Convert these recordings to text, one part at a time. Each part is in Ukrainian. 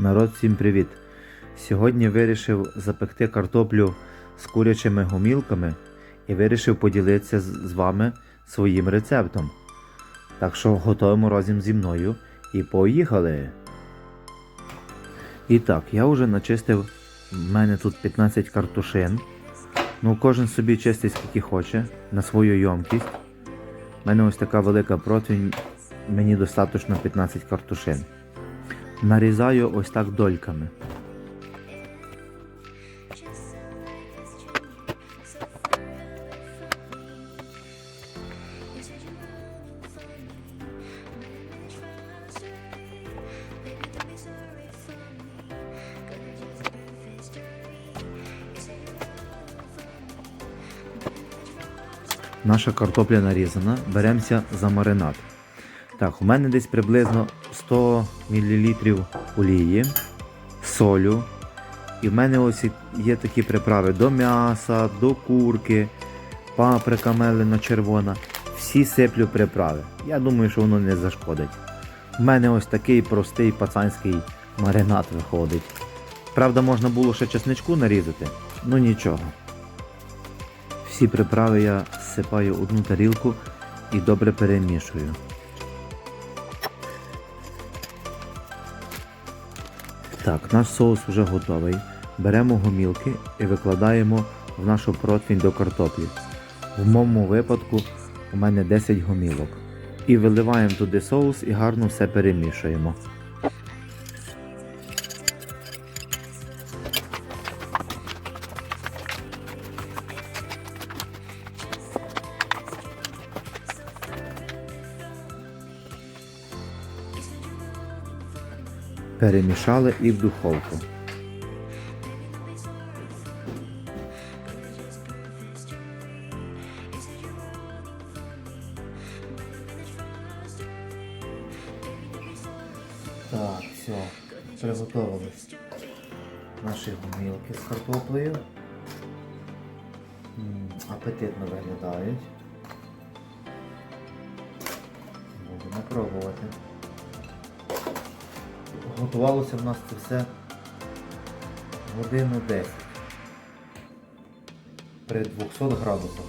Народ, всім привіт! Сьогодні вирішив запекти картоплю з курячими гомілками і вирішив поділитися з вами своїм рецептом. Так що готуємо разом зі мною і поїхали! І так, я вже начистив, в мене тут 15 картушин. Ну, кожен собі чистить скільки хоче на свою йомкість. У мене ось така велика противень, мені достатньо 15 картушин. Нарізаю ось так дольками. Наша картопля нарізана. Беремося за маринад. Так, у мене десь приблизно 100 мл олії, солю. І в мене ось є такі приправи до м'яса, до курки, паприка мелена червона. Всі сиплю приправи. Я думаю, що воно не зашкодить. У мене ось такий простий пацанський маринад виходить. Правда, можна було ще чесничку нарізати, ну нічого. Всі приправи я всипаю в одну тарілку і добре перемішую. Так, наш соус вже готовий. Беремо гомілки і викладаємо в нашу противінь до картоплі. В моєму випадку у мене 10 гомілок. І виливаємо туди соус і гарно все перемішуємо. Перемішали і в духовку. Так, все, приготували наші гумілки з картоплею. Апетитно виглядають. Будемо пробувати. Готувалося в нас це все годину 10 при 200 градусах.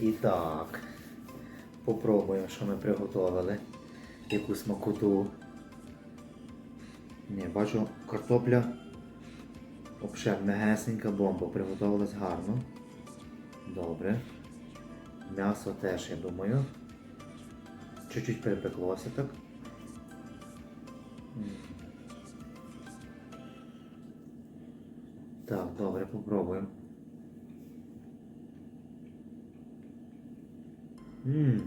І так, попробуємо, що ми приготували. Яку смакоту. Ні, бачу, картопля взагалі мегесенька бомба, приготувалась гарно. Добре. М'ясо теж, я думаю. Чуть-чуть перепеклося так. Так, добре, попробуємо. Ммм.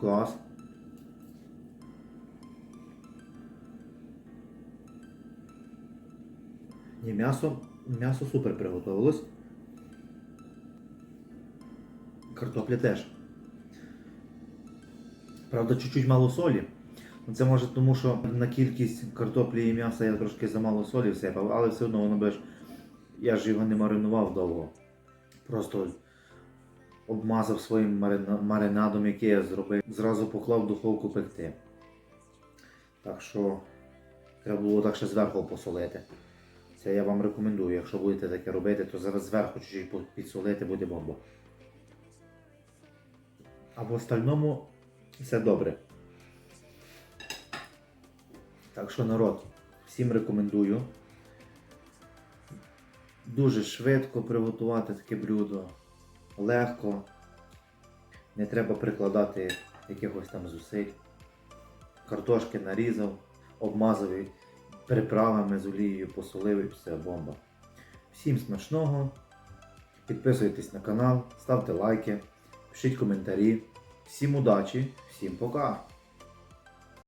Клас. Ні, м'ясо, м'ясо супер приготувалось. Картопля теж. Правда, чуть-чуть мало солі. Ну, Це може тому, що на кількість картоплі і м'яса я трошки замало солі всипав, але все одно воно ж. Я ж його не маринував довго. Просто обмазав своїм маринадом, який я зробив. Зразу поклав в духовку пекти. Так що треба було так ще зверху посолити. Це я вам рекомендую. Якщо будете таке робити, то зараз зверху чуть-чуть підсолити буде бомба. А в остальному все добре. Так що народ, всім рекомендую. Дуже швидко приготувати таке блюдо. Легко. Не треба прикладати якихось там зусиль. Картошки нарізав, обмазав приправами з олією, посолив і все бомба. Всім смачного. Підписуйтесь на канал, ставте лайки, пишіть коментарі. Всім удачі, всім пока!